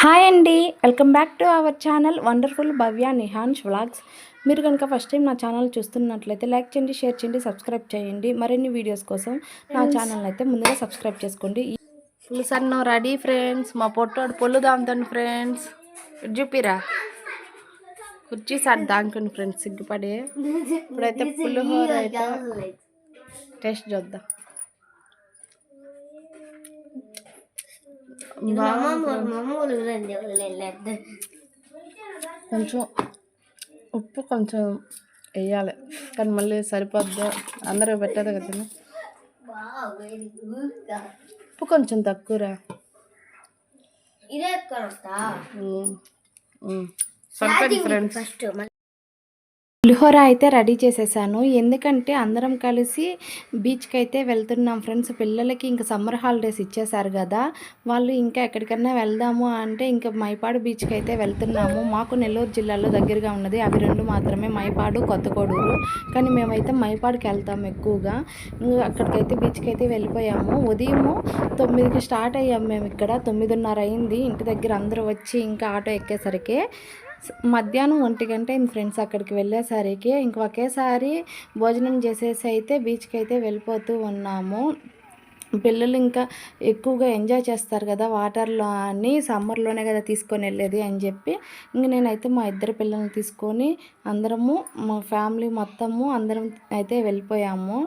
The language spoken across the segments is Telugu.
హాయ్ అండి. Welcome back to our channel wonderful Bhavya Nihans vlogs. మీరు కనుక ఫస్ట్ టైం నా ఛానల్ చూస్తున్నట్లయితే లైక్ చేయండి షేర్ చేయండి సబ్స్క్రైబ్ చేయండి. మరిన్ని వీడియోస్ కోసం నా ఛానల్ అయితే ముందుగా సబ్స్క్రైబ్ చేసుకోండి. పులుసు అన్నం రెడీ ఫ్రెండ్స్. మా పొట్టోడు పొల్లు దాముతాను ఫ్రెండ్స్. చూపిరా. కుర్చీ సార్ దాంకుని ఫ్రెండ్స్ సిగ్గుపడి. ఇప్పుడైతే పులిహోర అయితే టేస్ట్ చూద్దాం. కొంచెం ఉప్పు కొంచెం వేయాలి కానీ మళ్ళీ సరిపోద్దా అందరూ పెట్టదు కదా ఉప్పు కొంచెం తక్కువరా ఇదే కొడతా ఉమ్, ఉమ్. సరిపోయింది ఫ్రెండ్స్ ఫస్ట్ పులిహోర అయితే రెడీ చేసేసాను. ఎందుకంటే అందరం కలిసి బీచ్కి అయితే వెళ్తున్నాం ఫ్రెండ్స్. పిల్లలకి ఇంకా సమ్మర్ హాలిడేస్ ఇచ్చేసారు కదా. వాళ్ళు ఇంకా ఎక్కడికన్నా వెళ్దాము అంటే ఇంకా మైపాడు బీచ్కి అయితే వెళ్తున్నాము. మాకు నెల్లూరు జిల్లాలో దగ్గరగా ఉన్నది. అవి రెండు మాత్రమే మైపాడు కొత్తకోడూరు. కానీ మేమైతే మైపాడుకి వెళ్తాము ఎక్కువగా. అక్కడికైతే బీచ్కి అయితే వెళ్ళిపోయాము. ఉదయము తొమ్మిదికి స్టార్ట్ అయ్యాము మేము ఇక్కడ. తొమ్మిదిన్నర అయింది. ఇంటి దగ్గర అందరూ వచ్చి ఇంకా ఆటో ఎక్కేసరికి. మధ్యాహ్నం ఒంటి గంట అయింది ఫ్రెండ్స్ అక్కడికి వెళ్ళేసరికి. ఇంక ఒకేసారి భోజనం చేసేసి అయితే బీచ్కి అయితే వెళ్ళిపోతూ ఉన్నాము. పిల్లలు ఇంకా ఎక్కువగా ఎంజాయ్ చేస్తారు కదా వాటర్లో అని సమ్మర్లోనే కదా తీసుకొని వెళ్ళేది అని చెప్పి. ఇంక నేనైతే మా ఇద్దరు పిల్లల్ని తీసుకొని అందరము మా ఫ్యామిలీ మొత్తము అందరం అయితే వెళ్ళిపోయాము.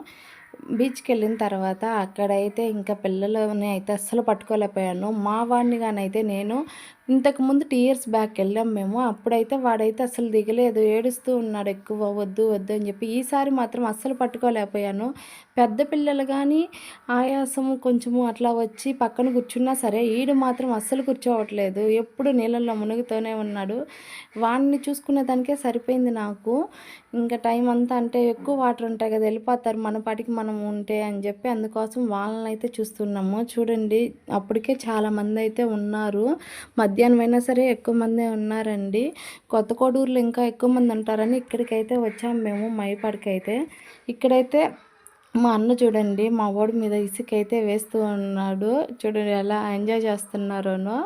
బీచ్కి వెళ్ళిన తర్వాత అక్కడైతే ఇంకా పిల్లలని అయితే అస్సలు పట్టుకోలేకపోయాను. మా వాడిని అయితే నేను ఇంతకు ముందు టూ ఇయర్స్ బ్యాక్ వెళ్ళాం మేము. అప్పుడైతే వాడైతే అసలు దిగలేదు ఏడుస్తూ ఉన్నాడు ఎక్కువ వద్దు వద్దు అని చెప్పి. ఈసారి మాత్రం అస్సలు పట్టుకోలేకపోయాను. పెద్ద పిల్లలు కానీ ఆయాసము కొంచెము అట్లా వచ్చి పక్కన కూర్చున్నా సరే ఈడు మాత్రం అస్సలు కూర్చోవట్లేదు. ఎప్పుడు నీళ్ళల్లో మునుగుతూనే ఉన్నాడు. వాడిని చూసుకునే దానికే సరిపోయింది నాకు. ఇంకా టైం అంతా అంటే ఎక్కువ వాటర్ ఉంటాయి కదా వెళ్ళిపోతారు మన పాటికి మనం ఉంటే అని చెప్పి అందుకోసం వాళ్ళని అయితే చూస్తున్నాము. చూడండి అప్పటికే చాలా మంది అయితే ఉన్నారు. మధ్య మధ్యాహ్నం అయినా సరే ఎక్కువ మందే ఉన్నారండి. కొత్త కోడూరులో ఇంకా ఎక్కువ మంది ఉంటారని ఇక్కడికైతే వచ్చాము మేము మైపాడికి అయితే ఇక్కడైతే మా అన్న చూడండి మా ఓడి మీద ఇసుక అయితే వేస్తూ ఉన్నాడు. చూడండి ఎలా ఎంజాయ్ చేస్తున్నారోనో.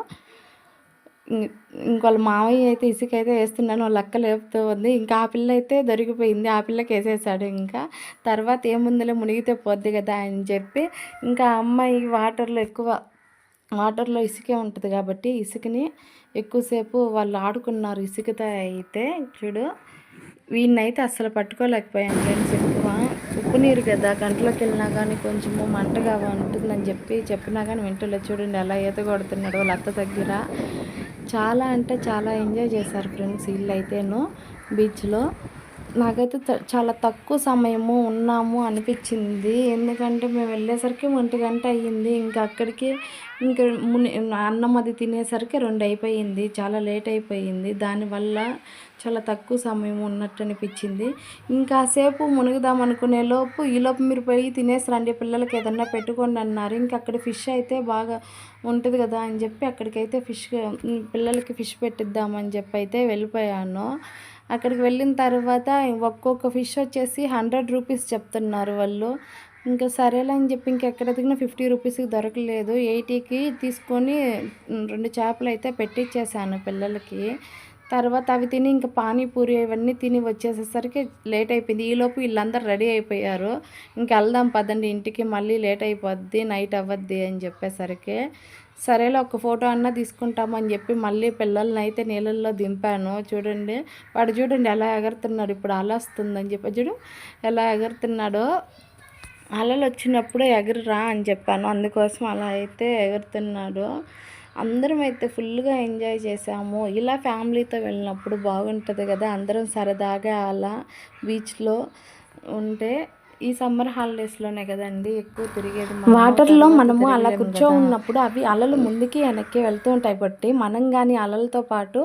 ఇం- ఇంకోళ్ళ మామయ్య అయితే ఇసుక అయితే వేస్తున్నాను వాళ్ళ అక్క లేపుతూ ఉంది. ఇంకా ఆ పిల్ల అయితే దొరికిపోయింది ఆ పిల్లకి వేసేసాడు ఇంకా. తర్వాత ఏముందిలే మునిగితే పోద్ది కదా అని చెప్పి ఇంకా అమ్మాయి వాటర్లో ఎక్కువ వాటర్లో ఇసుకే ఉంటుంది కాబట్టి ఇసుకని ఎక్కువసేపు వాళ్ళు ఆడుకున్నారు. ఇసుకతో అయితే చూడు వీడినైతే అస్సలు పట్టుకోలేకపోయాను ఫ్రెండ్స్. ఎక్కువ ఉప్పు నీరు కదా గంటలోకి వెళ్ళినా కానీ కొంచెము మంటగా ఉంటుందని చెప్పి చెప్పినా కానీ వింటలేదు. చూడండి ఎలా ఈత కొడుతున్నాడు వాళ్ళ అత్త దగ్గర. చాలా అంటే చాలా ఎంజాయ్ చేశారు ఫ్రెండ్స్ వీళ్ళు అయితేను బీచ్లో. నాకైతే చాలా తక్కువ సమయము ఉన్నాము అనిపించింది. ఎందుకంటే మేము వెళ్ళేసరికి ఒంటి గంట అయ్యింది. ఇంకా అక్కడికి ఇంకా ముని అన్నం అది తినేసరికి రెండు అయిపోయింది. చాలా లేట్ అయిపోయింది. దానివల్ల చాలా తక్కువ సమయం ఉన్నట్టు అనిపించింది. ఇంకాసేపు మునుగుదాం అనుకునే లోపు ఈలోపు మీరు పోయి తినేసి రండి పిల్లలకి ఏదన్నా పెట్టుకోండి అన్నారు. ఇంకా అక్కడ ఫిష్ అయితే బాగా ఉంటుంది కదా అని చెప్పి అక్కడికైతే ఫిష్ పిల్లలకి ఫిష్ పెట్టిద్దామని చెప్పి అయితే వెళ్ళిపోయాను. అక్కడికి వెళ్ళిన తర్వాత ఒక్కొక్క ఫిష్ వచ్చేసి హండ్రెడ్ రూపీస్ చెప్తున్నారు వాళ్ళు. ఇంకా సరేలే అని చెప్పి ఇంకెక్కడ దిగినా ఫిఫ్టీ రూపీస్కి దొరకలేదు. ఎయిటీకి తీసుకొని రెండు చేపలు అయితే పెట్టించేసాను పిల్లలకి. తర్వాత అవి తిని ఇంకా పానీపూరి ఇవన్నీ తిని వచ్చేసేసరికి లేట్ అయిపోయింది. ఈలోపు వీళ్ళందరూ రెడీ అయిపోయారు. ఇంకా వెళ్దాం పదండి ఇంటికి మళ్ళీ లేట్ అయిపోద్ది నైట్ అవ్వద్ది అని చెప్పేసరికి. సరేలే ఒక ఫోటో అన్నా తీసుకుంటామని చెప్పి మళ్ళీ పిల్లల్ని అయితే నీళ్ళల్లో దింపాను. చూడండి వాడు చూడండి ఎలా ఎగురుతున్నాడు. ఇప్పుడు అలా వస్తుందని చెప్పి చూడు ఎలా ఎగురుతున్నాడో. అలలు వచ్చినప్పుడు ఎగరరా అని చెప్పాను. అందుకోసం అలా అయితే ఎగురుతున్నాడు. అందరం అయితే ఫుల్గా ఎంజాయ్ చేసాము ఇలా ఫ్యామిలీతో వెళ్ళినప్పుడు బాగుంటుంది కదా. అందరం సరదాగా అలా బీచ్లో ఉంటే ఈ సమ్మర్ హాలిడేస్లోనే కదండి ఎక్కువ తిరిగేది వాటర్లో మనము అలా కూర్చో ఉన్నప్పుడు అవి అలలు ముందుకి వెనక్కి వెళ్తూ ఉంటాయి బట్టి మనం కానీ అలలతో పాటు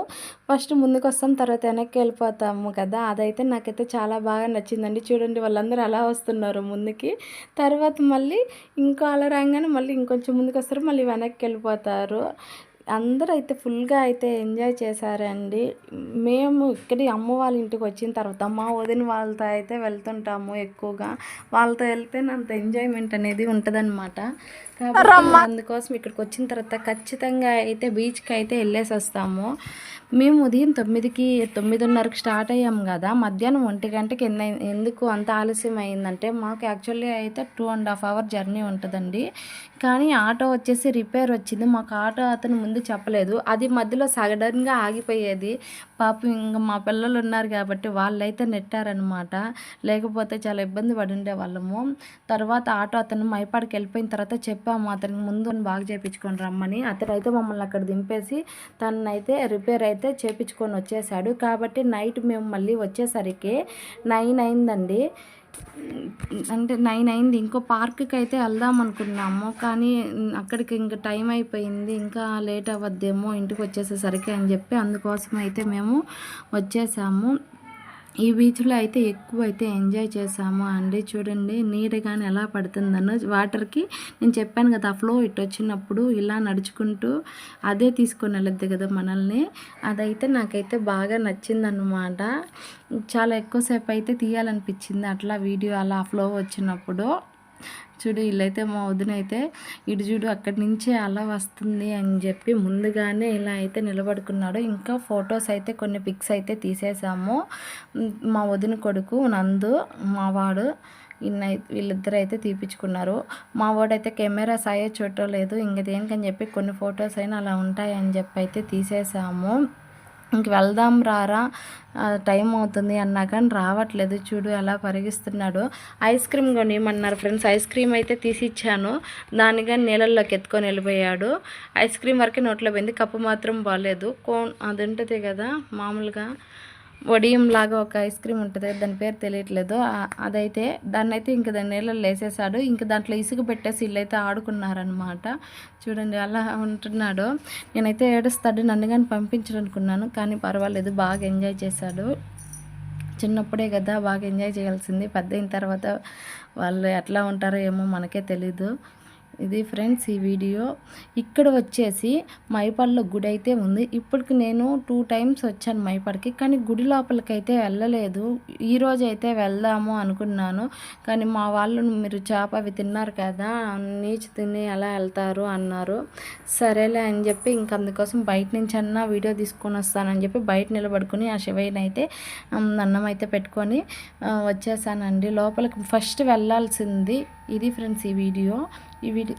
ఫస్ట్ ముందుకు వస్తాం తర్వాత వెనక్కి వెళ్ళిపోతాము కదా. అదైతే నాకైతే చాలా బాగా నచ్చిందండి. చూడండి వాళ్ళందరూ అలా వస్తున్నారు ముందుకి. తర్వాత మళ్ళీ ఇంకో అల రాగానే మళ్ళీ ఇంకొంచెం ముందుకు వస్తారు మళ్ళీ వెనక్కి వెళ్ళిపోతారు. అందరూ అయితే ఫుల్గా అయితే ఎంజాయ్ చేశారండి. మేము ఇక్కడి అమ్మ వాళ్ళ ఇంటికి వచ్చిన తర్వాత మా వదిన వాళ్ళతో అయితే వెళ్తుంటాము ఎక్కువగా. వాళ్ళతో వెళ్తే అంత ఎంజాయ్మెంట్ అనేది ఉంటుందన్నమాట. కాబట్టి అందుకోసం ఇక్కడికి వచ్చిన తర్వాత ఖచ్చితంగా అయితే బీచ్కి అయితే వెళ్ళేసి వస్తాము మేము ఉదయం తొమ్మిదికి తొమ్మిదిన్నరకి స్టార్ట్ అయ్యాం కదా. మధ్యాహ్నం ఒంటి గంటకి ఎన్ని ఎందుకు అంత ఆలస్యం అయిందంటే మాకు యాక్చువల్లీ అయితే two and half hour journey ఉంటుందండి. కానీ ఆటో వచ్చేసి రిపేర్ వచ్చింది. మాకు ఆటో అతను ముందు చెప్పలేదు. అది మధ్యలో సడన్గా ఆగిపోయేది. పాపం ఇంకా మా పిల్లలు ఉన్నారు కాబట్టి వాళ్ళైతే నెట్టారనమాట. లేకపోతే చాలా ఇబ్బంది పడి ఉండే వాళ్ళము. తర్వాత ఆటో అతను మైపాడికి వెళ్ళిపోయిన తర్వాత చెప్పాము అతనికి ముందు బాగా చేయించుకొని రమ్మని అతను అయితే మమ్మల్ని అక్కడ దింపేసి తనైతే రిపేర్ అయితే చేయించుకొని వచ్చేసాడు. కాబట్టి నైట్ మేము మళ్ళీ వచ్చేసరికి నైన్ అయిందండి. అంటే నైన్ అయింది. ఇంకో పార్క్కి అయితే వెళ్దాం అనుకున్నాము. కానీ అక్కడికి ఇంకా టైం అయిపోయింది. ఇంకా లేట్ అవ్వద్దేమో ఇంటికి వచ్చేసేసరికి అని చెప్పి అందుకోసం అయితే మేము వచ్చేసాము. ఈ బీచ్లో అయితే ఎక్కువ అయితే ఎంజాయ్ చేసాము అండి చూడండి నీడ కానీ ఎలా పడుతుందనో వాటర్కి నేను చెప్పాను కదా ఆ ఫ్లో ఇటు వచ్చినప్పుడు ఇలా నడుచుకుంటూ అదే తీసుకొని వెళ్ళద్దు కదా మనల్ని. అదైతే నాకైతే బాగా నచ్చిందన్నమాట. చాలా ఎక్కువసేపు అయితే తీయాలనిపించింది అట్లా వీడియో అలా ఫ్లో వచ్చినప్పుడు. చూడు వీళ్ళైతే మా వదిన అయితే ఇటు చూడు అక్కడి నుంచి అలా వస్తుంది అని చెప్పి ముందుగానే ఇలా అయితే నిలబడుకున్నాడు. ఇంకా ఫొటోస్ అయితే కొన్ని పిక్స్ అయితే తీసేసాము. మా వదిన కొడుకు నందు మా వాడు ఇన్న వీళ్ళిద్దరు అయితే తీపించుకున్నారు మా వాడైతే కెమెరా సాయే చూడలేదు ఇంక దేనికని చెప్పి కొన్ని ఫొటోస్ అయినా అలా ఉంటాయని చెప్పి అయితే తీసేసాము. ఇంక వెళ్దాం రారా టైం అవుతుంది అన్నా కానీ రావట్లేదు. చూడు ఎలా పరిగిస్తున్నాడు. ఐస్ క్రీమ్ కొనియమన్నారు ఫ్రెండ్స్. ఐస్ క్రీమ్ అయితే తీసి ఇచ్చాను దాన్ని కానీ నీళ్ళల్లోకి ఎత్తుకొని వెళ్ళిపోయాడు. ఐస్ క్రీమ్ వరకే నోట్లో పోయింది. కప్పు మాత్రం బాగాలేదు కోన్ అది ఉంటుంది కదా? మామూలుగా వడియం లాగా ఒక ఐస్ క్రీమ్ ఉంటుంది దాని పేరు తెలియట్లేదు. అదైతే దాన్ని అయితే ఇంక దాని నీళ్ళలో వేసేసాడు ఇంక దాంట్లో ఇసుక పెట్టేసి వీళ్ళైతే ఆడుకున్నారనమాట చూడండి అలా ఉంటున్నాడు. నేనైతే ఏడుస్తాడు నన్ను కానీ పంపించడనుకున్నాను కానీ పర్వాలేదు బాగా ఎంజాయ్ చేశాడు. చిన్నప్పుడే కదా బాగా ఎంజాయ్ చేయాల్సింది. పెద్ద అయిన తర్వాత వాళ్ళు ఎట్లా ఉంటారో ఏమో మనకే తెలీదు. ఇది ఫ్రెండ్స్ ఈ వీడియో. ఇక్కడ వచ్చేసి మైపాడులో గుడి అయితే ఉంది. ఇప్పటికి నేను టూ టైమ్స్ వచ్చాను మైపాడికి కానీ గుడి లోపలికైతే వెళ్ళలేదు. ఈరోజు అయితే వెళ్దాము అనుకున్నాను. కానీ మా వాళ్ళు మీరు చేప అవి తిన్నారు కదా నీచు తిని ఎలా వెళ్తారు? అన్నారు. సరేలే అని చెప్పి ఇంక అందుకోసం బయట నుంచి అన్నా వీడియో తీసుకొని వస్తానని చెప్పి బయట నిలబడుకుని ఆ శివయ్యని అయితే అన్నం అయితే పెట్టుకొని వచ్చేసానండి. లోపలికి ఫస్ట్ వెళ్ళాల్సింది ఇది ఫ్రెండ్స్ ఈ వీడియో. ఈ వీడియో